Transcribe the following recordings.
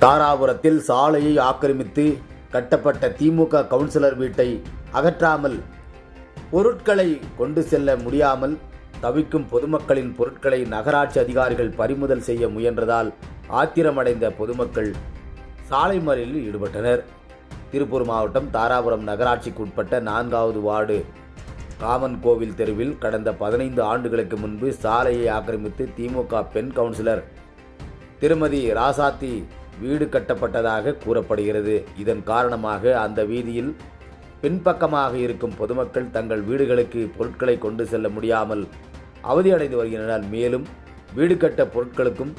தாராபுரத்தில் சாலையை ஆக்கிரமித்து கட்டப்பட்ட திமுக கவுன்சிலர் வீட்டை அகற்றாமல் பொருட்களை கொண்டு செல்ல முடியாமல் தவிக்கும் பொதுமக்களின் பொருட்களை நகராட்சி அதிகாரிகள் பறிமுதல் செய்ய முயன்றதால் ஆத்திரமடைந்த பொதுமக்கள் சாலை மறியலில் ஈடுபட்டனர். திருப்பூர் மாவட்டம் தாராபுரம் நகராட்சிக்கு உட்பட்ட நான்காவது வார்டு. காமன் கோவில் தெருவில் கடந்த பதினைந்து ஆண்டுகளுக்கு முன்பு சாலையை ஆக்கிரமித்து திமுக பெண் கவுன்சிலர் திருமதி ராசாத்தி வீடு கட்டப்பட்டதாக கூறப்படுகிறது. இதன் காரணமாக அந்த வீதியில் பின்பக்கமாக இருக்கும் பொதுமக்கள் தங்கள் வீடுகளுக்கு பொருட்களை கொண்டு செல்ல முடியாமல் அவதியடைந்து வருகின்றனர். மேலும் வீடு கட்ட பொருட்களுக்கும்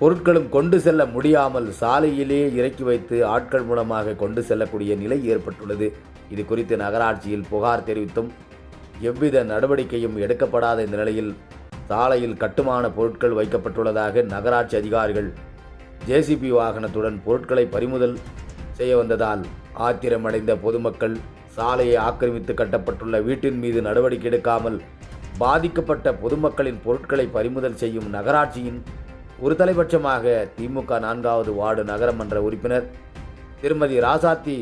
பொருட்களும் கொண்டு செல்ல முடியாமல் சாலையிலே இறக்கி வைத்து ஆட்கள் மூலமாக கொண்டு செல்லக்கூடிய நிலை ஏற்பட்டுள்ளது. இது குறித்து நகராட்சியில் புகார் தெரிவித்தும் எவ்வித நடவடிக்கையும் எடுக்கப்படாத இந்த நிலையில் சாலையில் கட்டுமான பொருட்கள் வைக்கப்பட்டுள்ளதாக நகராட்சி அதிகாரிகள் ஜேசிபி வாகனத்துடன் பொருட்களை பறிமுதல் செய்ய வந்ததால் ஆத்திரமடைந்த பொதுமக்கள் சாலையை ஆக்கிரமித்து கட்டப்பட்டுள்ள வீட்டின் மீது நடவடிக்கை எடுக்காமல் பாதிக்கப்பட்ட பொதுமக்களின் பொருட்களை பறிமுதல் செய்யும் நகராட்சியின் ஒரு தலைபட்சமாக திமுக நான்காவது வார்டு நகரமன்ற உறுப்பினர். திருமதி ராசாத்தி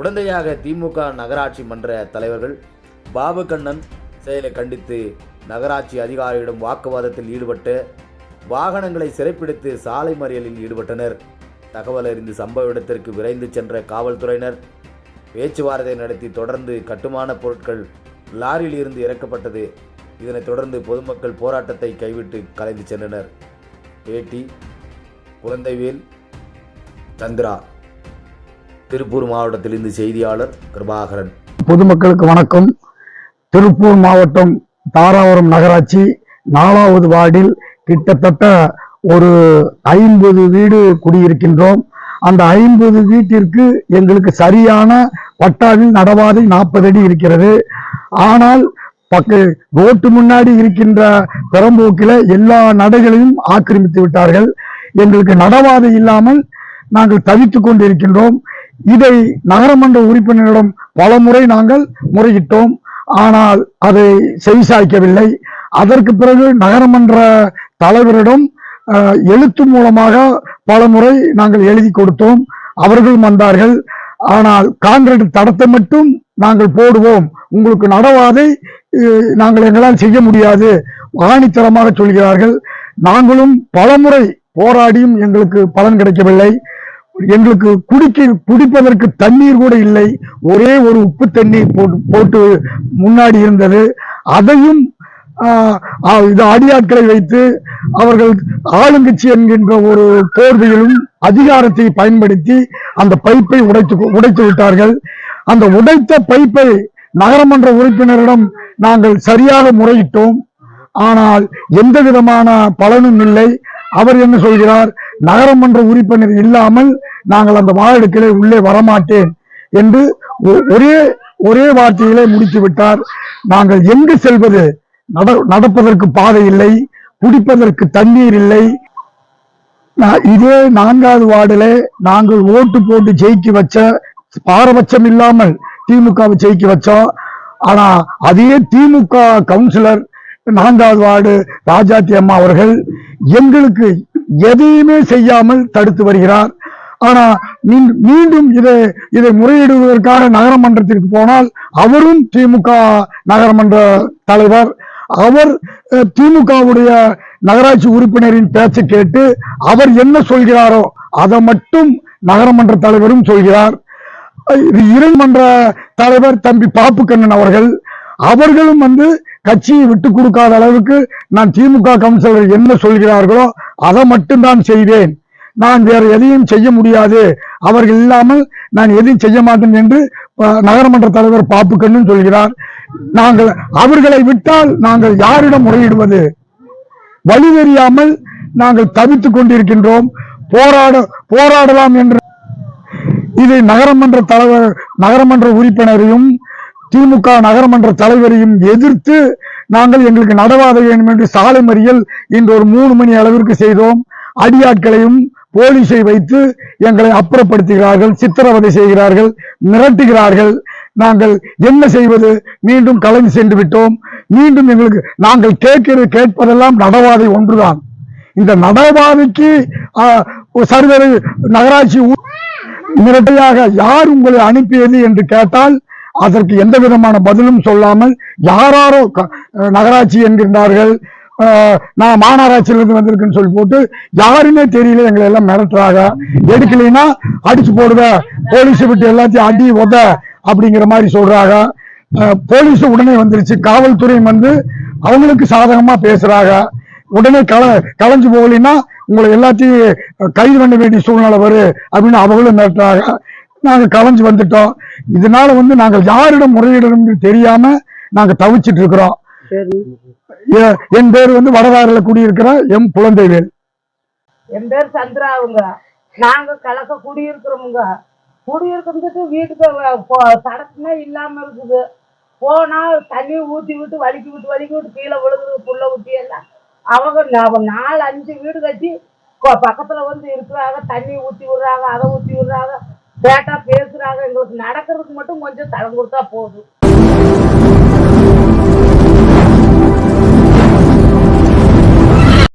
உடந்தையாக திமுக நகராட்சி மன்ற தலைவர்கள். பாபு கண்ணன் செயலை கண்டித்து நகராட்சி அதிகாரியிடம் வாக்குவாதத்தில் ஈடுபட்டு வாகனங்களை சிறைப்பிடித்து சாலை மறியலில் ஈடுபட்டனர். தகவல் அறிந்து சம்பவ இடத்திற்கு விரைந்து சென்ற காவல்துறையினர். பேச்சுவார்த்தை நடத்தி தொடர்ந்து கட்டுமான பொருட்கள் லாரியில் இருந்து இறக்கப்பட்டது. இதனைத் தொடர்ந்து பொதுமக்கள் போராட்டத்தை கைவிட்டு கலைந்து சென்றனர். பேட்டி குழந்தைவேல் சந்திரா திருப்பூர் மாவட்டத்திலிருந்து செய்தியாளர் கிருபாகரன். பொதுமக்களுக்கு வணக்கம். திருப்பூர் மாவட்டம் தாராபுரம் நகராட்சி நாலாவது வார்டில் கிட்டத்தட்ட ஒரு ஐம்பது வீடு குடியிருக்கின்றோம். அந்த ஐம்பது வீட்டிற்கு எங்களுக்கு சரியான பட்டாவில் நடவாதை நாற்பது அடி இருக்கிறது. ஆனால் பக்க ரோட்டு முன்னாடி இருக்கின்ற பெரம்போக்கில எல்லா நடைகளையும் ஆக்கிரமித்து விட்டார்கள். எங்களுக்கு நடவாதை இல்லாமல் நாங்கள் தவித்துக் கொண்டிருக்கின்றோம். இதை நகரமன்ற உறுப்பினரிடம் பல முறை நாங்கள் முறையிட்டோம். ஆனால் அதை செவிசாய்க்கவில்லை அதற்கு பிறகு நகரமன்ற தலைவரிடம் எழுத்து மூலமாக பல முறை நாங்கள் எழுதி கொடுத்தோம். அவர்களும் வந்தார்கள். ஆனால் கான்கிரீட் தடத்தை மட்டும் நாங்கள் போடுவோம். உங்களுக்கு நடவாதை நாங்கள் எங்களால் செய்ய முடியாது ஆணித்தரமாக சொல்கிறார்கள். நாங்களும் பலமுறை போராடியும் எங்களுக்கு பலன் கிடைக்கவில்லை. எங்களுக்கு குடிக்க குடிப்பதற்கு தண்ணீர் கூட இல்லை. ஒரே ஒரு உப்பு தண்ணீர் போட்டு போட்டு முன்னாடி இருந்தது. அதையும் இது அடியாட்களை வைத்து அவர்கள் ஆளுங்கட்சி என்கின்ற ஒரு போர்வையிலும் அதிகாரத்தை பயன்படுத்தி அந்த பைப்பை உடைத்து உடைத்து விட்டார்கள். அந்த உடைத்த பைப்பை நகரமன்ற உறுப்பினரிடம் நாங்கள் சரியாக முறையிட்டோம். ஆனால் எந்த விதமான பலனும் இல்லை. அவர் என்ன சொல்கிறார்? நகரமன்ற உறுப்பினர் இல்லாமல் நாங்கள் அந்த வார்டுக்கிலே உள்ளே வரமாட்டேன் என்று ஒ- ஒரே ஒரே வார்த்தையிலே முடித்து விட்டார் நாங்கள் எங்கு செல்வது? நட- நடப்பதற்கு பாதை இல்லை. குடிப்பதற்கு தண்ணீர் இல்லை. நான் இதே நான்காவது வார்டிலே நாங்கள் ஓட்டு போட்டு ஜெயிச்சு வச்ச பாரபட்சம் இல்லாமல் திமுகவை ஜெயிக்க வச்சோம். ஆனா அதே திமுக கவுன்சிலர் நான்காவது வார்டு ராஜாத்தி அம்மா அவர்கள் எங்களுக்கு எதையுமே செய்யாமல் தடுத்து வருகிறார். ஆனா மீண்டும் மீண்டும் இதை இதை முறையிடுவதற்காக நகரமன்றத்திற்கு போனால் அவரும் திமுக நகரமன்ற தலைவர். அவர் திமுகவுடைய நகராட்சி உறுப்பினரின் பேச்சை கேட்டு அவர் என்ன சொல்கிறாரோ அதை மட்டும் நகரமன்ற தலைவரும் சொல்கிறார். அஹ், இது தலைவர் தம்பி பாப்புக்கண்ணன் அவர்கள். அவர்களும் வந்து கட்சியை விட்டு கொடுக்காத அளவுக்கு நான் திமுக கவுன்சிலர் என்ன சொல்கிறார்களோ அதை மட்டும்தான் செய்வேன். நான் வேற எதையும் செய்ய முடியாது. அவர்கள் இல்லாமல் நான் எதையும் செய்ய மாட்டேன் என்று நகரமன்ற தலைவர் பாப்புக்கண்ணன் சொல்கிறார். நாங்கள் அவர்களை விட்டால் நாங்கள் யாரிடம் முறையிடுவது? வழி தெரியாமல் நாங்கள் தவித்துக் கொண்டிருக்கின்றோம். போராட போராடலாம் என்று இது நகரமன்ற தலைவர் நகரமன்ற உறுப்பினரையும் திமுக நகரமன்ற தலைவரையும் எதிர்த்து நாங்கள் எங்களுக்கு நடவாத வேண்டும் என்று சாலை மறியல் இன்று ஒரு மூணு மணி அளவிற்கு செய்தோம். அடியாட்களையும் போலீஸை வைத்து எங்களை அப்புறப்படுத்துகிறார்கள் சித்திரவதை செய்கிறார்கள் மிரட்டுகிறார்கள். நாங்கள் என்ன செய்வது? மீண்டும் கலந்து சென்று விட்டோம். மீண்டும் எங்களுக்கு நாங்கள் கேட்கிறது கேட்பதெல்லாம் நடவாதை ஒன்றுதான். இந்த நடவாதைக்கு சர்வரை நகராட்சி மிரட்டையாக யார் உங்களை அனுப்பியது என்று கேட்டால் அதற்கு எந்த விதமான பதிலும் சொல்லாமல் யாராரோ க- நகராட்சி என்கின்றார்கள் நான் மாநகராட்சியிலிருந்து வந்திருக்குன்னு சொல்லி போட்டு யாருமே தெரியல எங்களை எல்லாம் மிரட்டுறாங்க. எடுக்கலைன்னா அடிச்சு போடுவ போலீஸை விட்டு எல்லாத்தையும் அடி உத அப்படிங்கிற மாதிரி சொல்றாங்க. போலீஸ் உடனே வந்துருச்சு. காவல்துறையும் வந்து அவங்களுக்கு சாதகமா பேசுறாங்க. உடனே கல கலைஞ்சு போகலைன்னா உங்களை எல்லாத்தையும் கைது பண்ண வேண்டிய சூழ்நிலை வரும் அப்படின்னு அவங்களும் மிரட்டுறாங்க. நாங்க கலைஞ்சு வந்துட்டோம். இதனால வந்து நாங்கள் யாரிடம் முறையிடணும்னு தெரியாம நாங்க தவிச்சிட்டு இருக்கிறோம். என் பேர் வந்து வடவாரில குடியிருக்கிற எம் குழந்தைவேல் என் பேர் சந்திராவுங்க நாங்க கலக்க குடியிருக்கிறோமுங்க. குடியிருக்கிறதுக்கு வீட்டுக்கு சடக்குமே இல்லாம இருக்குது. போனா தண்ணி ஊத்தி விட்டு வலிக்கி விட்டு வலிக்கி விட்டு கீழே விழுகுது புள்ள ஊத்தி எல்லாம். அவங்க நாலு அஞ்சு வீடு கட்டி பக்கத்துல வந்து இருக்கிறாங்க தண்ணி ஊத்தி விடுறாங்க அதை ஊத்தி விடுறாங்க கேட்டா பேசுறாங்க. எங்களுக்கு நடக்கிறதுக்கு மட்டும் கொஞ்சம் தடம் கொடுத்தா போதும்.